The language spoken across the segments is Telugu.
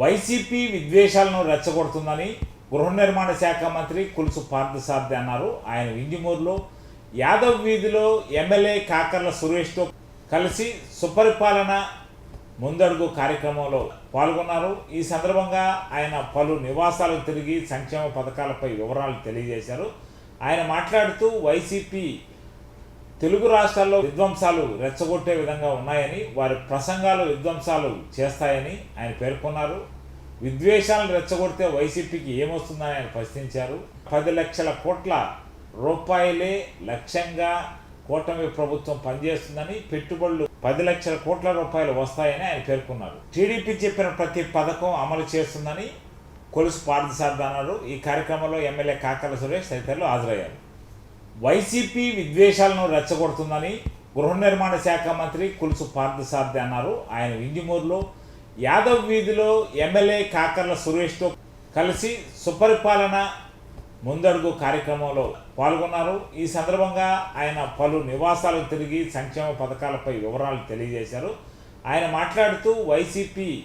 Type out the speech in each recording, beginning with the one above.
వైసీపీ విద్వేషాలను రెచ్చగొడుతుందని గృహ నిర్మాణ శాఖ మంత్రి కులుసు పార్థసార్థి అన్నారు. ఆయన వింజమూరులో యాదవ్ వీధిలో ఎమ్మెల్యే కాకర్ల సురేష్తో కలిసి సుపరిపాలన ముందడుగు కార్యక్రమంలో పాల్గొన్నారు. ఈ సందర్భంగా ఆయన పలు నివాసాలకు తిరిగి సంక్షేమ పథకాలపై వివరాలు తెలియజేశారు. ఆయన మాట్లాడుతూ వైసీపీ తెలుగు రాష్ట్రాల్లో విధ్వంసాలు రెచ్చగొట్టే విధంగా ఉన్నాయని వారి ప్రసంగాలు విధ్వంసాలు చేస్తాయని ఆయన పేర్కొన్నారు. విద్వేషాలను రెచ్చగొడితే వైసీపీకి ఏమొస్తుందని ఆయన ప్రశ్నించారు. పది లక్షల కోట్ల రూపాయలే లక్ష్యంగా కూటమి ప్రభుత్వం పనిచేస్తుందని పెట్టుబడులు పది లక్షల కోట్ల రూపాయలు వస్తాయని ఆయన పేర్కొన్నారు. టీడీపీ చెప్పిన ప్రతి పథకం అమలు చేస్తుందని కొలుసు పార్థసారథి అన్నారు ఈ కార్యక్రమంలో ఎమ్మెల్యే కాకల సురేష్ తదితరులు హాజరయ్యారు. వైసీపీ విద్వేషాలను రెచ్చగొడుతుందని గృహ నిర్మాణ శాఖ మంత్రి కులుసు పార్థసారథి అన్నారు. ఆయన ఇంజిమూరులో యాదవ్ వీధిలో ఎమ్మెల్యే కాకర్ల సురేష్తో కలిసి సుపరిపాలన ముందడుగు కార్యక్రమంలో పాల్గొన్నారు. ఈ సందర్భంగా ఆయన పలు నివాసాలకు తిరిగి సంక్షేమ పథకాలపై వివరాలు తెలియజేశారు. ఆయన మాట్లాడుతూ వైసీపీ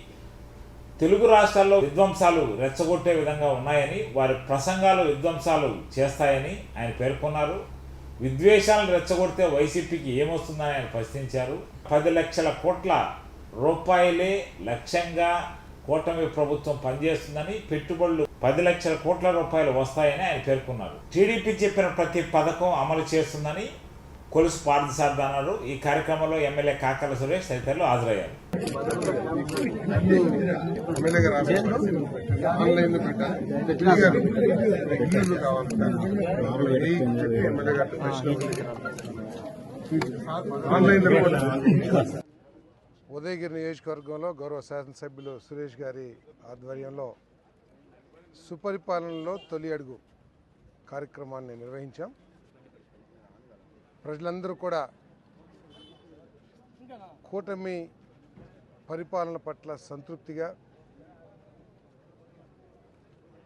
తెలుగు రాష్ట్రాల్లో విధ్వంసాలు రెచ్చగొట్టే విధంగా ఉన్నాయని వారి ప్రసంగాలు విధ్వంసాలు చేస్తాయని ఆయన పేర్కొన్నారు. విద్వేషాలను రెచ్చగొడితే వైసీపీకి ఏమొస్తుందని ఆయన ప్రశ్నించారు. పది లక్షల కోట్ల రూపాయలే లక్ష్యంగా కూటమి ప్రభుత్వం పనిచేస్తుందని పెట్టుబడులు పది లక్షల కోట్ల రూపాయలు వస్తాయని ఆయన పేర్కొన్నారు. టీడీపీ చెప్పిన ప్రతి పథకం అమలు చేస్తుందని కొలుసు పార్థసారథి అన్నారు ఈ కార్యక్రమంలో ఎమ్మెల్యే కాకల సురేష్ తదితరులు హాజరయ్యారు. ఎమ్మెల్యే గారు ఆన్లైన్లో పెట్టారు ఇల్లు కావాలి ఎమ్మెల్యే ఆన్లైన్ ఉదయగిరి నియోజకవర్గంలో గౌరవ శాసనసభ్యులు సురేష్ గారి ఆధ్వర్యంలో సుపరిపాలనలో తొలి అడుగు కార్యక్రమాన్ని నిర్వహించాం. ప్రజలందరూ కూడా కూటమి పరిపాలన పట్ల సంతృప్తిగా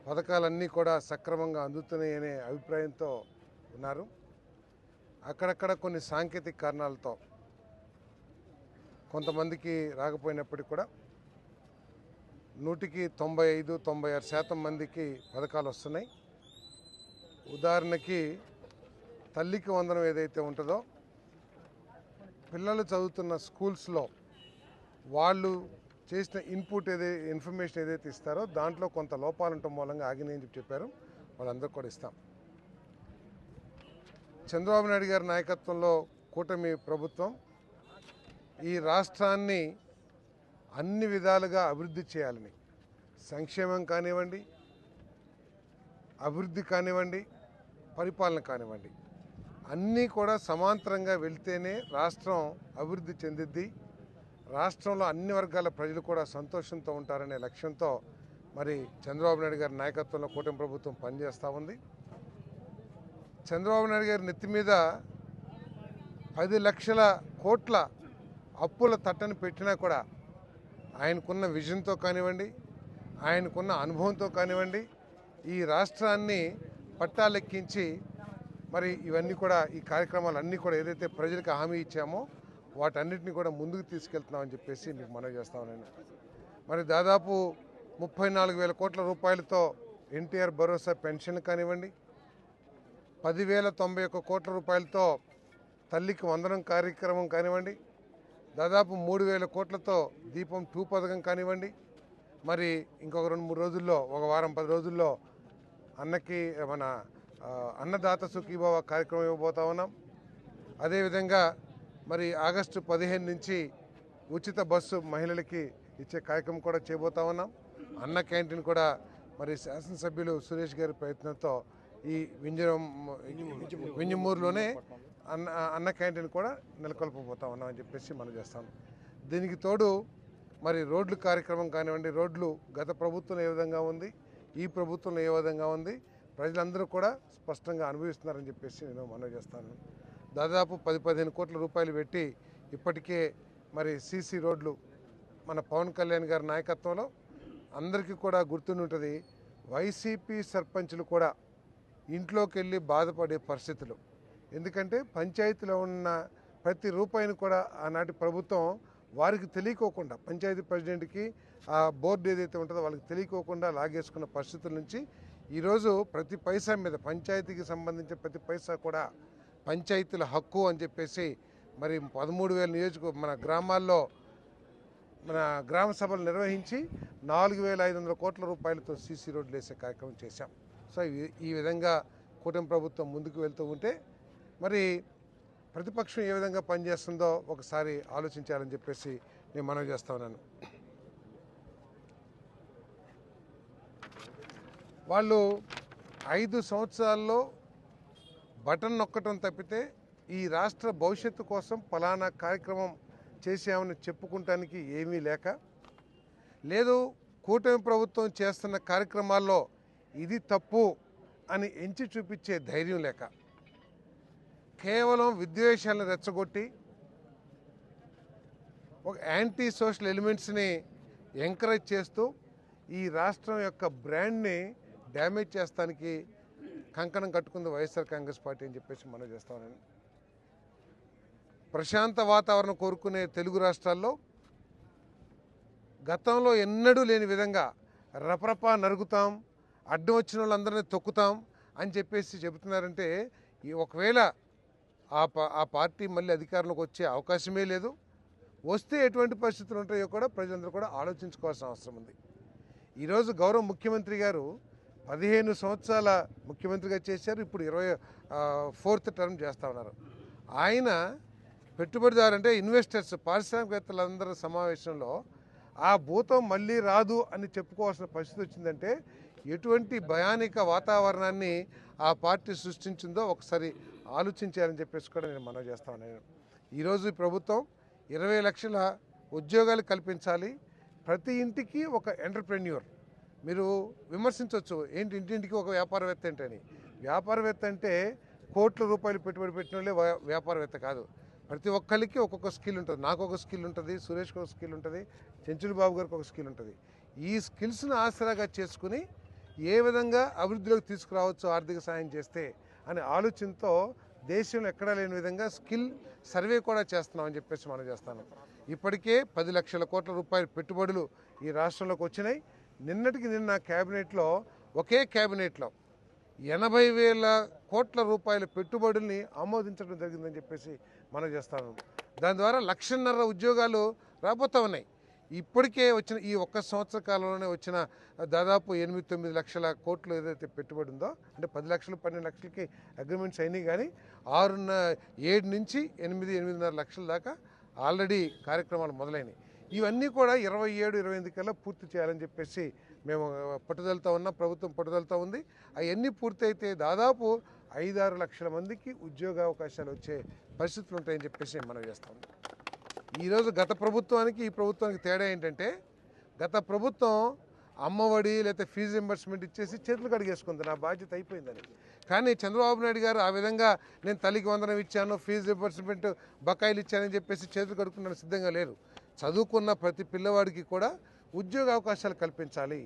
పథకాలన్నీ కూడా సక్రమంగా అందుతున్నాయనే అభిప్రాయంతో ఉన్నారు. అక్కడక్కడ కొన్ని సాంకేతిక కారణాలతో కొంతమందికి రాకపోయినప్పటికీ కూడా నూటికి తొంభై ఐదు తొంభై ఆరు శాతం మందికి పథకాలు వస్తున్నాయి. ఉదాహరణకి తల్లికి వందనం ఏదైతే ఉంటుందో పిల్లలు చదువుతున్న స్కూల్స్లో వాళ్ళు చేసిన ఇన్పుట్ ఏదై ఇన్ఫర్మేషన్ ఏదైతే ఇస్తారో దాంట్లో కొంత లోపాలు ఉండటం మూలంగా ఆగినాయని చెప్పి చెప్పారు. వాళ్ళందరూ కూడా ఇస్తాం. చంద్రబాబు నాయుడు గారి నాయకత్వంలో కూటమి ప్రభుత్వం ఈ రాష్ట్రాన్ని అన్ని విధాలుగా అభివృద్ధి చేయాలని సంక్షేమం కానివ్వండి అభివృద్ధి కానివ్వండి పరిపాలన కానివ్వండి అన్నీ కూడా సమాంతరంగా వెళ్తేనే రాష్ట్రం అభివృద్ధి చెందిద్ది. రాష్ట్రంలో అన్ని వర్గాల ప్రజలు కూడా సంతోషంతో ఉంటారనే లక్ష్యంతో మరి చంద్రబాబు నాయుడు గారి నాయకత్వంలో కూటమి ప్రభుత్వం పనిచేస్తూ ఉంది. చంద్రబాబు నాయుడు గారి నెత్తి మీద పది లక్షల కోట్ల అప్పుల తట్టను పెట్టినా కూడా ఆయనకున్న విజన్తో కానివ్వండి ఆయనకున్న అనుభవంతో కానివ్వండి ఈ రాష్ట్రాన్ని పట్టాలెక్కించి మరి ఇవన్నీ కూడా ఈ కార్యక్రమాలు అన్నీ కూడా ఏదైతే ప్రజలకు హామీ ఇచ్చామో వాటన్నిటిని కూడా ముందుకు తీసుకెళ్తున్నామని చెప్పేసి మీకు మనవి చేస్తాను నేను మరి దాదాపు ముప్పై నాలుగు వేల కోట్ల రూపాయలతో ఎన్టీఆర్ భరోసా పెన్షన్ కానివ్వండి పదివేల తొంభై ఒక్క కోట్ల రూపాయలతో తల్లికి వందనం కార్యక్రమం కానివ్వండి దాదాపు మూడు వేల కోట్లతో దీపం టూ పథకం కానివ్వండి మరి ఇంకొక రెండు మూడు రోజుల్లో ఒక వారం పది రోజుల్లో అన్నకి మన అన్నదాత సుఖీభావ కార్యక్రమం ఇవ్వబోతా ఉన్నాం. అదేవిధంగా మరి ఆగస్టు పదిహేను నుంచి ఉచిత బస్సు మహిళలకి ఇచ్చే కార్యక్రమం కూడా చేయబోతా ఉన్నాం. అన్న క్యాంటీన్ కూడా మరి శాసనసభ్యులు సురేష్ గారి ప్రయత్నంతో ఈ వింజరం వింజమూరులోనే అన్న అన్న క్యాంటీన్ కూడా నెలకొల్పబోతా ఉన్నాం అని చెప్పేసి మనం చేస్తాం. దీనికి తోడు మరి రోడ్లు కార్యక్రమం కానివ్వండి రోడ్లు గత ప్రభుత్వం ఏ విధంగా ఉంది ఈ ప్రభుత్వంలో ఏ విధంగా ఉంది ప్రజలందరూ కూడా స్పష్టంగా అనుభవిస్తున్నారని చెప్పేసి నేను మనవి చేస్తాను. దాదాపు పది పదిహేను కోట్ల రూపాయలు పెట్టి ఇప్పటికే మరి సీసీ రోడ్లు మన పవన్ కళ్యాణ్ గారి నాయకత్వంలో అందరికీ కూడా గుర్తుంటుంది వైసీపీ సర్పంచులు కూడా ఇంట్లోకి వెళ్ళి బాధపడే పరిస్థితులు. ఎందుకంటే పంచాయతీలో ఉన్న ప్రతి రూపాయిని కూడా ఆనాటి ప్రభుత్వం వారికి తెలియకోకుండా పంచాయతీ ప్రెసిడెంట్కి ఆ బోర్డు ఏదైతే ఉంటుందో వాళ్ళకి తెలియకోకుండా లాగేసుకున్న పరిస్థితుల నుంచి ఈరోజు ప్రతి పైసా మీద పంచాయతీకి సంబంధించిన ప్రతి పైసా కూడా పంచాయతీల హక్కు అని చెప్పేసి మరి పదమూడు వేల నియోజక మన గ్రామాల్లో మన గ్రామ సభలు నిర్వహించి నాలుగు వేల ఐదు వందల కోట్ల రూపాయలతో సీసీ రోడ్లు వేసే కార్యక్రమం చేశాం. సో ఈ- ఈ విధంగా కూటమి ప్రభుత్వం ముందుకు వెళ్తూ ఉంటే మరి ప్రతిపక్షం ఏ విధంగా పనిచేస్తుందో ఒకసారి ఆలోచించాలని చెప్పేసి నేను మనవి చేస్తా ఉన్నాను. వాళ్ళు ఐదు సంవత్సరాల్లో బటన్ నొక్కటం తప్పితే ఈ రాష్ట్ర భవిష్యత్తు కోసం ఫలానా కార్యక్రమం చేసామని చెప్పుకుంటానికి ఏమీ లేక లేదు కూటమి ప్రభుత్వం చేస్తున్న కార్యక్రమాల్లో ఇది తప్పు అని ఎంచి చూపించే ధైర్యం లేక కేవలం విద్వేషాలను రెచ్చగొట్టి ఒక యాంటీ సోషల్ ఎలిమెంట్స్ని ఎంకరేజ్ చేస్తూ ఈ రాష్ట్రం యొక్క బ్రాండ్ని డ్యామేజ్ చేస్తానికి కంకణం కట్టుకుంది వైఎస్ఆర్ కాంగ్రెస్ పార్టీ అని చెప్పేసి మనం చేస్తామని ప్రశాంత వాతావరణం కోరుకునే తెలుగు రాష్ట్రాల్లో గతంలో ఎన్నడూ లేని విధంగా రపరపా నరుగుతాం అడ్డం వచ్చిన వాళ్ళందరినీ తొక్కుతాం అని చెప్పేసి చెబుతున్నారంటే ఈ ఒకవేళ ఆ పా ఆ పార్టీ మళ్ళీ అధికారంలోకి వచ్చే అవకాశమే లేదు. వస్తే ఎటువంటి పరిస్థితులు ఉంటాయో కూడా ప్రజలందరూ కూడా ఆలోచించుకోవాల్సిన అవసరం ఉంది. ఈరోజు గౌరవ ముఖ్యమంత్రి గారు పదిహేను సంవత్సరాల ముఖ్యమంత్రిగా చేశారు. ఇప్పుడు ఇరవై ఫోర్త్ టర్మ్ చేస్తా ఉన్నారు. ఆయన పెట్టుబడిదారు అంటే ఇన్వెస్టర్స్ పారిశ్రామికవేత్తలందరి సమావేశంలో ఆ భూతం మళ్ళీ రాదు అని చెప్పుకోవాల్సిన పరిస్థితి వచ్చిందంటే ఎటువంటి భయానిక వాతావరణాన్ని ఆ పార్టీ సృష్టించిందో ఒకసారి ఆలోచించాలని చెప్పేసి కూడా నేను మనవి చేస్తా ఉన్నాను. ఈరోజు ప్రభుత్వం ఇరవై లక్షల ఉద్యోగాలు కల్పించాలి. ప్రతి ఇంటికి ఒక ఎంటర్ప్రెన్యూర్ మీరు విమర్శించవచ్చు ఏంటి ఇంటింటికి ఒక వ్యాపారవేత్త ఏంటని వ్యాపారవేత్త అంటే కోట్ల రూపాయలు పెట్టుబడి పెట్టిన వాళ్ళే వ్యా- వ్యాపారవేత్త కాదు. ప్రతి ఒక్కరికి ఒక్కొక్క స్కిల్ ఉంటుంది. నాకు ఒక స్కిల్ ఉంటుంది సురేష్కి ఒక స్కిల్ ఉంటుంది చెంచులు బాబు గారికి ఒక స్కిల్ ఉంటుంది. ఈ స్కిల్స్ను ఆసరాగా చేసుకుని ఏ విధంగా అభివృద్ధిలోకి తీసుకురావచ్చు ఆర్థిక సాయం చేస్తే అనే ఆలోచనతో దేశంలో ఎక్కడా లేని విధంగా స్కిల్ సర్వే కూడా చేస్తున్నామని చెప్పేసి మనం చేస్తాను. ఇప్పటికే పది లక్షల కోట్ల రూపాయల పెట్టుబడులు ఈ రాష్ట్రంలోకి వచ్చినాయి. నిన్నటికి నిన్న క్యాబినెట్లో ఒకే క్యాబినెట్లో ఎనభై వేల కోట్ల రూపాయల పెట్టుబడుల్ని ఆమోదించడం జరిగిందని చెప్పేసి మనం చేస్తాను. దాని ద్వారా లక్షన్నర ఉద్యోగాలు రాబోతా ఉన్నాయి. ఇప్పటికే వచ్చిన ఈ ఒక్క సంవత్సర కాలంలోనే వచ్చిన దాదాపు ఎనిమిది తొమ్మిది లక్షల కోట్లు ఏదైతే పెట్టుబడి ఉందో అంటే పది లక్షలు పన్నెండు లక్షలకి అగ్రిమెంట్స్ అయినాయి కానీ ఆరున్న ఏడు నుంచి ఎనిమిది ఎనిమిదిన్నర లక్షల దాకా ఆల్రెడీ కార్యక్రమాలు మొదలైనవి ఇవన్నీ కూడా ఇరవై ఏడు ఇరవై ఎనిమిది కల్లా పూర్తి చేయాలని చెప్పేసి మేము పట్టుదలతో ఉన్నాం ప్రభుత్వం పట్టుదలతో ఉంది. అవన్నీ పూర్తయితే దాదాపు ఐదారు లక్షల మందికి ఉద్యోగ అవకాశాలు వచ్చే పరిస్థితులు ఉంటాయని చెప్పేసి మనం చేస్తాం ఈరోజు గత ప్రభుత్వానికి ఈ ప్రభుత్వానికి తేడా ఏంటంటే గత ప్రభుత్వం అమ్మఒడి లేకపోతే ఫీజు రింబర్స్మెంట్ ఇచ్చేసి చేతులు కడిగేసుకుంది. నా బాధ్యత అయిపోయిందని. కానీ చంద్రబాబు నాయుడు గారు ఆ విధంగా నేను తల్లికి వందనం ఇచ్చాను ఫీజు రింబర్స్మెంట్ బకాయిలు ఇచ్చానని చెప్పేసి చేతులు కడుక్కున్నాను సిద్ధంగా లేరు. చదువుకున్న ప్రతి పిల్లవాడికి కూడా ఉద్యోగ అవకాశాలు కల్పించాలి.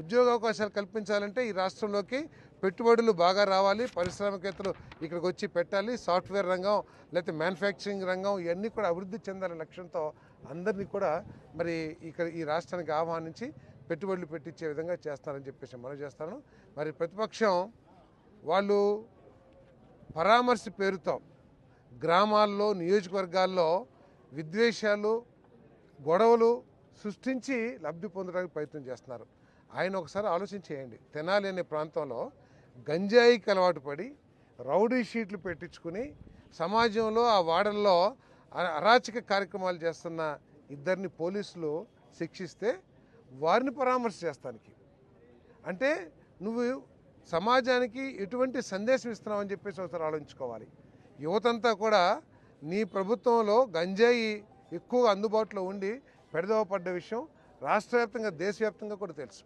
ఉద్యోగ అవకాశాలు కల్పించాలంటే ఈ రాష్ట్రంలోకి పెట్టుబడులు బాగా రావాలి. పారిశ్రామికవేత్తలు ఇక్కడికి వచ్చి పెట్టాలి. సాఫ్ట్వేర్ రంగం లేకపోతే మ్యానుఫ్యాక్చరింగ్ రంగం ఇవన్నీ కూడా అభివృద్ధి చెందాలనే లక్ష్యంతో అందరినీ కూడా మరి ఇక్కడ ఈ రాష్ట్రానికి ఆహ్వానించి పెట్టుబడులు పెట్టించే విధంగా చేస్తారని చెప్పేసి మనం చేస్తాను. మరి ప్రతిపక్షం వాళ్ళు పరామర్శ పేరుతో గ్రామాల్లో నియోజకవర్గాల్లో విద్వేషాలు గొడవలు సృష్టించి లబ్ధి పొందడానికి ప్రయత్నం చేస్తున్నారు. ఆయన ఒకసారి ఆలోచన చేయండి. తెనాలి అనే ప్రాంతంలో గంజాయికి అలవాటు పడి రౌడీ షీట్లు పెట్టించుకుని సమాజంలో ఆ వాడల్లో అరాచక కార్యక్రమాలు చేస్తున్న ఇద్దరిని పోలీసులు శిక్షిస్తే వారిని పరామర్శ చేస్తానికి. అంటే నువ్వు సమాజానికి ఎటువంటి సందేశం ఇస్తున్నావు అని చెప్పేసి ఒకసారి ఆలోచించుకోవాలి. యువతంతా కూడా నీ ప్రభుత్వంలో గంజాయి ఎక్కువగా అందుబాటులో ఉండి పెడదవ పడ్డ విషయం రాష్ట్ర వ్యాప్తంగా దేశవ్యాప్తంగా కూడా తెలుసు.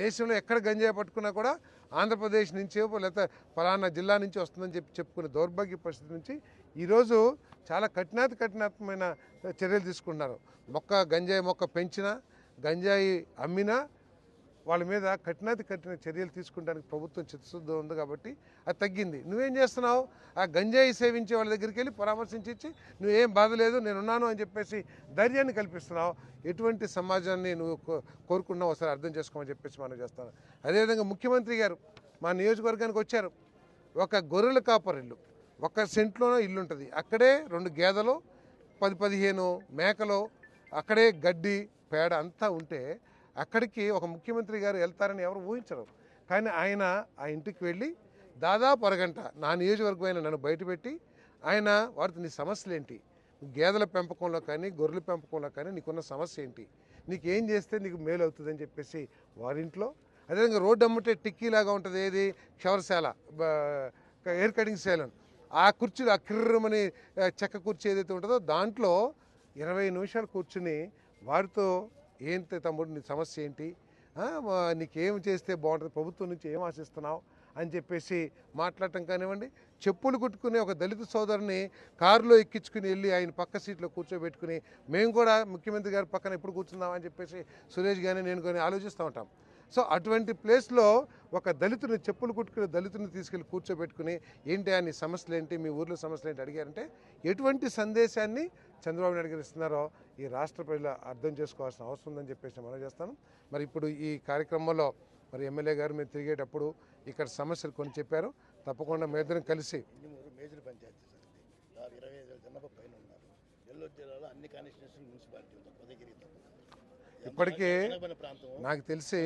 దేశంలో ఎక్కడ గంజాయి పట్టుకున్నా కూడా ఆంధ్రప్రదేశ్ నుంచి లేకపోతే ఫలానా జిల్లా నుంచి వస్తుందని చెప్పి చెప్పుకునే దౌర్భాగ్య పరిస్థితి నుంచి ఈరోజు చాలా కఠినాతి కఠినాత్మైన చర్యలు తీసుకుంటున్నారు. మొక్క గంజాయి మొక్క పెంచినా గంజాయి అమ్మినా వాళ్ళ మీద కఠినాతి కఠిన చర్యలు తీసుకుంటానికి ప్రభుత్వం చిత్తశుద్ధి ఉంది కాబట్టి అది తగ్గింది. నువ్వేం చేస్తున్నావు? ఆ గంజాయి సేవించే వాళ్ళ దగ్గరికి వెళ్ళి పరామర్శించి నువ్వేం బాధ లేదు నేనున్నాను అని చెప్పేసి ధైర్యాన్ని కల్పిస్తున్నావు. ఎటువంటి సమాజాన్ని నువ్వు కో- కోరుకున్నావు ఒకసారి అర్థం చేసుకోమని చెప్పేసి మనం చేస్తాను అదేవిధంగా ముఖ్యమంత్రి గారు మా నియోజకవర్గానికి వచ్చారు. ఒక గొర్రెల కాపర్ ఇల్లు. ఒక సెంట్లోనే ఇల్లు ఉంటుంది. అక్కడే రెండు గేదెలు పది పదిహేను మేకలు అక్కడే గడ్డి పేడ అంతా ఉంటే అక్కడికి ఒక ముఖ్యమంత్రి గారు వెళ్తారని ఎవరు ఊహించరు. కానీ ఆయన ఆ ఇంటికి వెళ్ళి దాదాపు అరగంట నా నియోజకవర్గం ఆయన నన్ను బయటపెట్టి ఆయన వారితో నీ సమస్యలు ఏంటి గేదెల పెంపకంలో కానీ గొర్రెల పెంపకంలో కానీ నీకున్న సమస్య ఏంటి నీకు ఏం చేస్తే నీకు మేలు అవుతుందని చెప్పేసి వారింట్లో. అదేవిధంగా రోడ్డు అమ్ముంటే టిక్కీ లాగా ఉంటుంది ఏది? క్షవరశాల హెయిర్ కటింగ్ సేలన్. ఆ కుర్చీలు ఆ కిర్రమని చెక్క కుర్చీ ఏదైతే ఉంటుందో దాంట్లో ఇరవై నిమిషాలు కూర్చుని వారితో ఏంటి తమ్ముడు నీ సమస్య ఏంటి? నీకేం చేస్తే బాగుంటుంది? ప్రభుత్వం నుంచి ఏం ఆశిస్తున్నావు? అని చెప్పేసి మాట్లాడటం కానివ్వండి చెప్పులు కుట్టుకునే ఒక దళిత సోదరుని కారులో ఎక్కించుకుని వెళ్ళి ఆయన పక్క సీట్లో కూర్చోబెట్టుకుని మేము కూడా ముఖ్యమంత్రి గారి పక్కన ఎప్పుడు కూర్చుందాం అని చెప్పేసి సురేష్ కానీ నేను కానీ ఆలోచిస్తూ ఉంటాం. సో అటువంటి ప్లేస్లో ఒక దళితుని చెప్పులు కుట్టుకుని దళితుని తీసుకెళ్ళి కూర్చోబెట్టుకుని ఏంటి అని సమస్యలు ఏంటి మీ ఊర్లో సమస్యలు ఏంటి అడిగారంటే ఎటువంటి సందేశాన్ని చంద్రబాబు నాయుడు గారు ఇస్తున్నారో ఈ రాష్ట్ర ప్రజలు అర్థం చేసుకోవాల్సిన అవసరం ఉందని చెప్పేసి మనం చేస్తాను. మరి ఇప్పుడు ఈ కార్యక్రమంలో మరి ఎమ్మెల్యే గారు మీరు తిరిగేటప్పుడు ఇక్కడ సమస్యలు కొన్ని చెప్పారు. తప్పకుండా మీ ఇద్దరం కలిసి మేజర్ పంచాయతీ సార్ ఇరవై ఐదు జనాభా పైన ఉన్నారు. నెల్లూరు జిల్లాలో అన్ని కాన్స్టిట్యూషన్ మున్సిపాలిటీ ఉదయగిరి ఇప్పటికే నాకు తెలిసి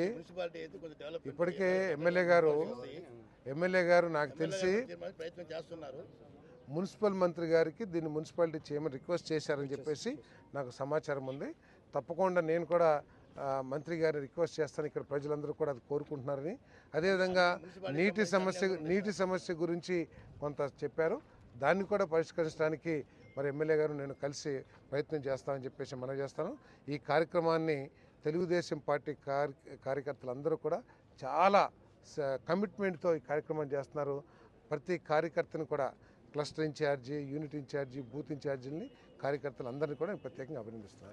ఇప్పటికే ఎమ్మెల్యే గారు ఎమ్మెల్యే గారు నాకు తెలిసి ప్రయత్నం చేస్తున్నారు. మున్సిపల్ మంత్రి గారికి దీన్ని మున్సిపాలిటీ చేయమని రిక్వెస్ట్ చేశారని చెప్పేసి నాకు సమాచారం ఉంది. తప్పకుండా నేను కూడా మంత్రి గారిని రిక్వెస్ట్ చేస్తాను. ఇక్కడ ప్రజలందరూ కూడా అది కోరుకుంటున్నారని. అదేవిధంగా నీటి సమస్య నీటి సమస్య గురించి కొంత చెప్పారు. దాన్ని కూడా పరిష్కరించడానికి మరి ఎమ్మెల్యే గారు నేను కలిసి ప్రయత్నం చేస్తామని చెప్పేసి మనం చేస్తాను. ఈ కార్యక్రమాన్ని తెలుగుదేశం పార్టీ కార్ కార్యకర్తలందరూ కూడా చాలా కమిట్మెంట్తో ఈ కార్యక్రమం చేస్తున్నారు. ప్రతి కార్యకర్తను కూడా cluster incharge unit incharge booth ఇన్ఛార్జీలని కార్యకర్తలందరినీ కూడా ప్రత్యేకంగా అభినందిస్తున్నారు